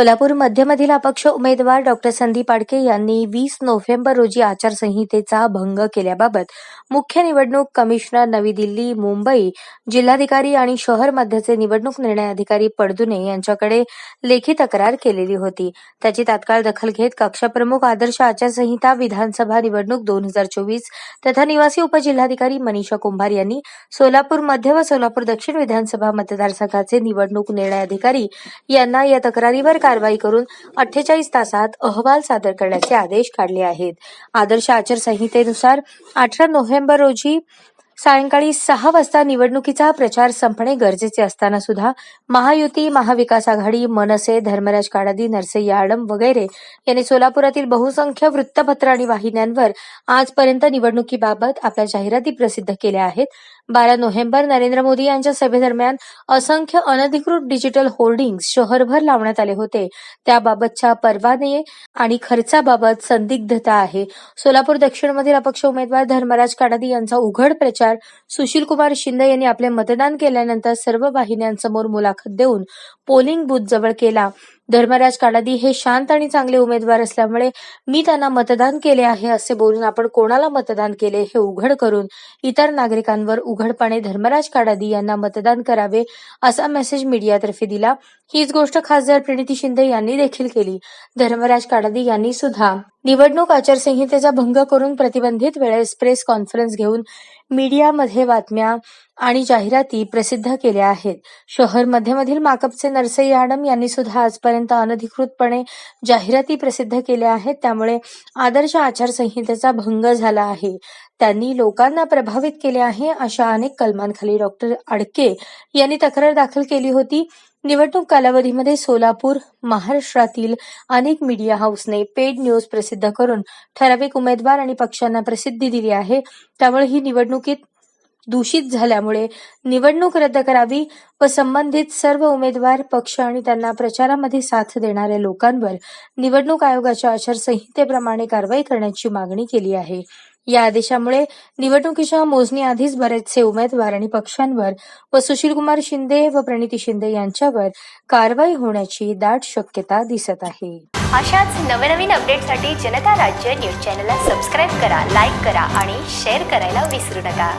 सोलापूर मध्यमधील अपक्ष उमेदवार डॉक्टर संदीप आडके यांनी वीस नोव्हेंबर रोजी आचारसंहितेचा भंग केल्याबाबत मुख्य निवडणूक कमिशनर नवी दिल्ली मुंबई जिल्हाधिकारी आणि शहर मध्यचे निवडणूक निर्णय अधिकारी पडदुने यांच्याकडे लेखी तक्रार केलेली होती. त्याची तात्काळ दखल घेत कक्षप्रमुख आदर्श आचारसंहिता विधानसभा निवडणूक दोन हजार चोवीस तथा निवासी उपजिल्हाधिकारी मनीषा कुंभार यांनी सोलापूर मध्य व सोलापूर दक्षिण विधानसभा मतदारसंघाचे निवडणूक निर्णय अधिकारी यांना या तक्रारीवर कारवाई करून अठ्ठेचाळीस तासात अहवाल सादर करण्याचे आदेश काढले आहेत. आदर्श आचारसंहितेनुसार अठरा नोव्हेंबर रोजी सायंकाळी सहा वाजता निवडणुकीचा प्रचार संपणे गरजेचे असताना सुद्धा महायुती महाविकास आघाडी मनसे धर्मराज काडादी नरसई आडम वगैरे यांनी सोलापुरातील बहुसंख्य वृत्तपत्र आणि वाहिन्यांवर आजपर्यंत निवडणुकीबाबत आपल्या जाहिराती प्रसिद्ध केल्या आहेत. बारा नोव्हेंबर नरेंद्र मोदी यांच्या सभेदरम्यान असंख्य अनधिकृत डिजिटल होर्डिंग्स शहरभर लावण्यात आले होते. त्याबाबतच्या परवाने आणि खर्चाबाबत संदिग्धता आहे. सोलापूर दक्षिणमधील अपक्ष उमेदवार धर्मराज काडादी यांचा उघड प्रचार सुशील कुमार शिंदे यांनी आपले मतदान केल्यानंतर सर्व वाहिन्यांसमोर मुलाखत देऊन पोलिंग बूथ जवळ केला. धर्मराज काडादी हे शांत आणि चांगले उमेदवार असल्यामुळे मी त्यांना मतदान केले आहे असे बोलून आपण कोणाला मतदान केले हे उघड करून इतर नागरिकांवर उघडपणे धर्मराज काडादी यांना मतदान करावे असा मेसेज मीडियातर्फे दिला. हीच गोष्ट खासदार प्रणिती शिंदे यांनी देखील केली. धर्मराज काडादी यांनी सुद्धा निवडणूक आचारसंहितेचा भंग करून प्रतिबंधित वेळेस प्रेस कॉन्फरन्स घेऊन मीडियामध्ये बातम्या आणि जाहिराती प्रसिद्ध केल्या आहेत. शहर मध्यमधील माकपचे नरसई आडम यांनी सुद्धा आजपर्यंत अनधिकृतपणे जाहिराती प्रसिद्ध केल्या आहेत. त्यामुळे आदर्श आचारसंहितेचा भंग झाला आहे. त्यांनी लोकांना प्रभावित केले आहे अशा अनेक कलमांखाली डॉक्टर अडके यांनी तक्रार दाखल केली होती. निवडणूक कालावधीमध्ये सोलापूर महाराष्ट्रातील अनेक मीडिया हाऊसने पेड न्यूज प्रसिद्ध करून ठराविक उमेदवार आणि पक्षांना प्रसिद्धी दिली आहे. त्यामुळे ही निवडणुकीत दूषित झाल्यामुळे निवडणूक रद्द करावी व संबंधित सर्व उमेदवार पक्ष आणि त्यांना प्रचारामध्ये साथ देणाऱ्या लोकांवर निवडणूक आयोगाच्या आचारसंहितेप्रमाणे कारवाई करण्याची मागणी केली आहे. या आदेशामुळे निवडणुकीच्या मोजणीआधीच बरेचसे उमेदवार आणि पक्षांवर व सुशीलकुमार शिंदे व प्रणिती शिंदे यांच्यावर कारवाई होण्याची दाट शक्यता दिसत आहे. अशाच नवनवीन अपडेटसाठी जनता राज्य न्यूज चॅनलला सबस्क्राईब करा लाईक करा आणि शेअर करायला विसरू नका.